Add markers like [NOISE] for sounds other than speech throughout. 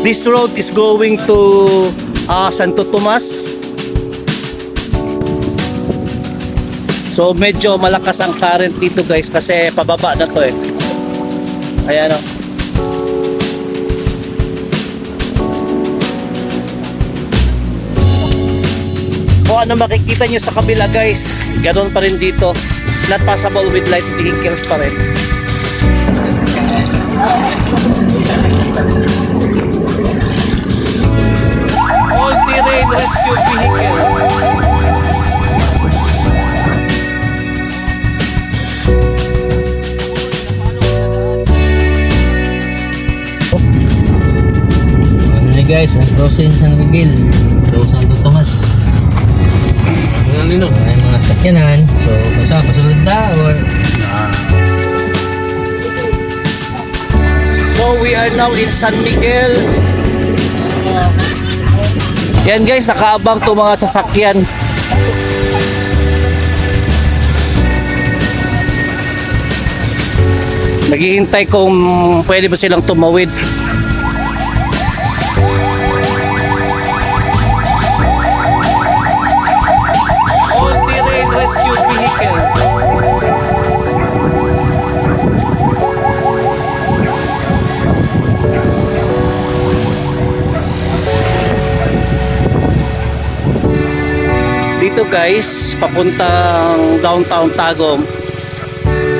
This road is going to uh, Santo Tomas. So medyo malakas ang current dito guys kasi pababa na to eh. Ayan o. Kung ano makikita nyo sa kabila guys, ganun pa rin dito. Not possible with light vehicles pa rin. Guys, ang crossing San Miguel, so Santo Tomas. Ano? Ay mga sakyanan, so basta pasulod na or So we are now in San Miguel. Yan guys, nakaabang to mga sasakyan. Naghihintay kung pwede ba silang tumawid. All-terrain rescue vehicle. Dito guys, papuntang downtown Tagum.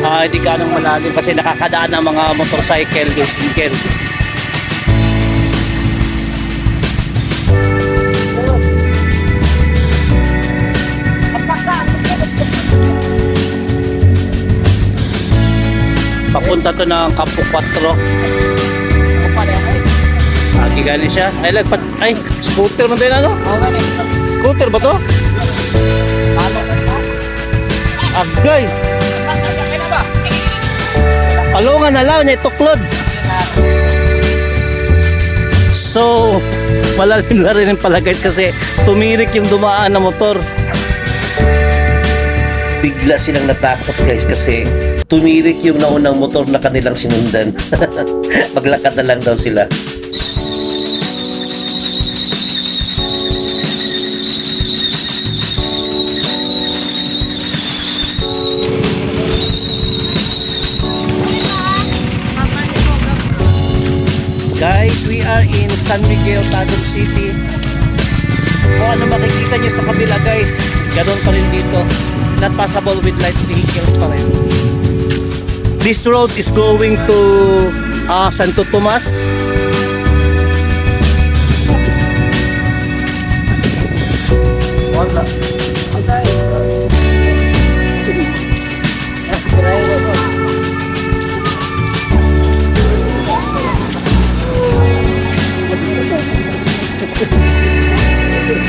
Ah, hindi ganong malalim kasi nakakadaan ng mga motorcycle, bicycle. Papunta to ng Campo 4. Ah, gigaling siya. Ay, lagpat. Ay, scooter na din ano? Scooter ba to? Agay. Palungan na lang, ituklod. So, malalim na rin pala guys kasi tumirik yung dumaan na motor. Bigla silang natakot guys kasi tumirik yung naunang motor na kanilang sinundan. [LAUGHS] Maglakad na lang daw sila. Guys, we are in San Miguel, Tagum City. Kung ano makikita nyo sa kabila guys, ganun pa rin dito. Not possible with light vehicles pa rin. This road is going to uh, Santo Tomas.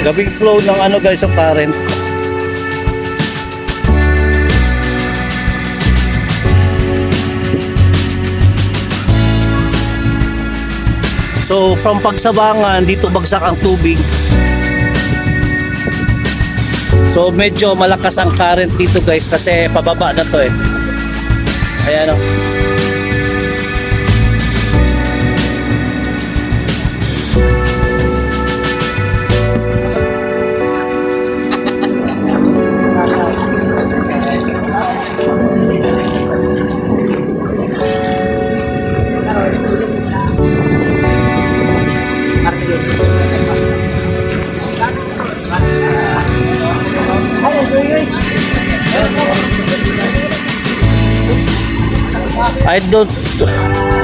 Gabing slow ng ano guys ang current. So from pagsabangan dito bagsak ang tubig. So medyo malakas ang current dito guys kasi pababa na to eh. Ayan o. I don't